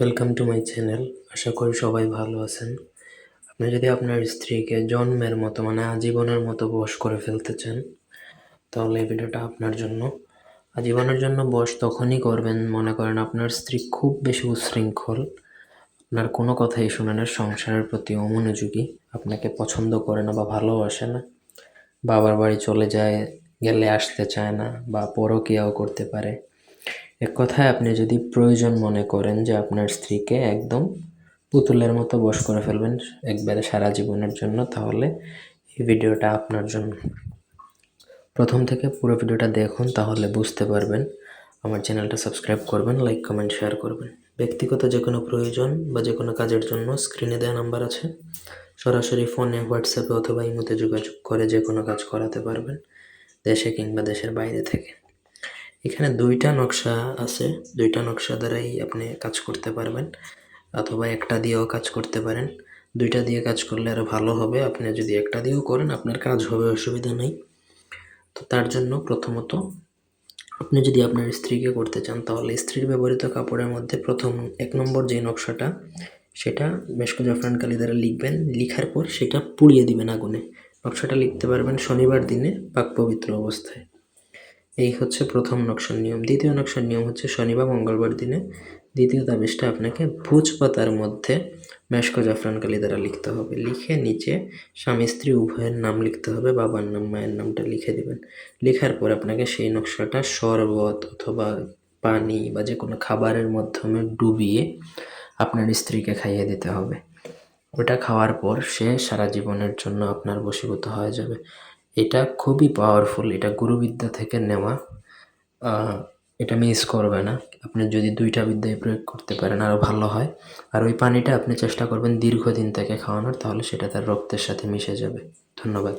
Welcome to my channel আশা করি সবাই ভালো আছেন। আপনি যদি আপনার স্ত্রীকে জন্মের মতো মানে আজীবনের মতো বশ করে ফেলতে চান, তাহলে এই ভিডিওটা আপনার জন্য। আজীবনের জন্য বশ তখনই করবেন, মনে করেন আপনার স্ত্রী খুব বেশি উচ্ছৃঙ্খল, আপনার কোনো কথাই শুনে না, সংসারের প্রতি অমনোযোগী, আপনাকে পছন্দ করে না বা ভালোবাসে না। বাবার বাড়ি চলে যায়, গেলে আসতে চায় না, বা পরকীয়াও করতে পারে। এক কথায় আপনি যদি প্রয়োজন মনে করেন যে আপনার স্ত্রীকে একদম পুতুলের মতো বশ করে ফেলবেন একবারে সারা জীবনের জন্য, তাহলে এই ভিডিওটা আপনার জন্য। প্রথম থেকে পুরো ভিডিওটা দেখুন, তাহলে বুঝতে পারবেন। আমার চ্যানেলটা সাবস্ক্রাইব করবেন, লাইক, কমেন্ট, শেয়ার করবেন। ব্যক্তিগত যে কোনো প্রয়োজন বা যে কোনো কাজের জন্য স্ক্রিনে দেওয়া নাম্বার আছে। সরাসরি ফোনে, হোয়াটসঅ্যাপে অথবা ইমোতে যোগাযোগ করে যে কোনো কাজ করাতে পারবেন, দেশে কিংবা দেশের বাইরে থেকে। এখানে দুইটা নকশা আছে। দুইটা নকশা দ্বারাই আপনি কাজ করতে পারবেন অথবা একটা দিয়েও কাজ করতে পারেন। দুইটা দিয়ে কাজ করলে আরও ভালো হবে। আপনি যদি একটা দিয়েও করেন, আপনার কাজ হবে, অসুবিধা নেই। তো তার জন্য প্রথমত আপনি যদি আপনার স্ত্রীকে করতে চান, তাহলে স্ত্রীর ব্যবহৃত কাপড়ের মধ্যে প্রথম এক নম্বর যে নকশাটা, সেটা মেশকো জাফরান কালি দ্বারা লিখবেন। লিখার পর সেটা পুড়িয়ে দিবেন আগুনে। নকশাটা লিখতে পারবেন শনিবার দিনে পাক পবিত্র অবস্থায়। এই হচ্ছে প্রথম নকশার নিয়ম। দ্বিতীয় নকশার নিয়ম হচ্ছে শনিবার মঙ্গলবার দিনে দ্বিতীয় তাবিজটা আপনাকে ভুজ পাতার মধ্যে মেশকো জাফরান কালি দ্বারা লিখতে হবে। লিখে নিচে স্বামী স্ত্রী উভয়ের নাম লিখতে হবে, বাবার নাম, মায়ের নামটা লিখে দেবেন। লেখার পর আপনাকে সেই নকশাটা শরবত অথবা পানি বা যে কোনো খাবারের মাধ্যমে ডুবিয়ে আপনার স্ত্রীকে খাইয়ে দিতে হবে। ওটা খাওয়ার পর সে সারা জীবনের জন্য আপনার বশীভূত হয়ে যাবে। এটা খুবই পাওয়ারফুল এটা গুরুবিদ্যা থেকে নেওয়া। এটা মিস করবে না। আপনি যদি দুইটা বিদ্যায় প্রয়োগ করতে পারেন আরও ভালো হয়। আর ওই পানিটা আপনি চেষ্টা করবেন দীর্ঘদিন থেকে খাওয়ানোর, তাহলে সেটা তার রক্তের সাথে মিশে যাবে। ধন্যবাদ।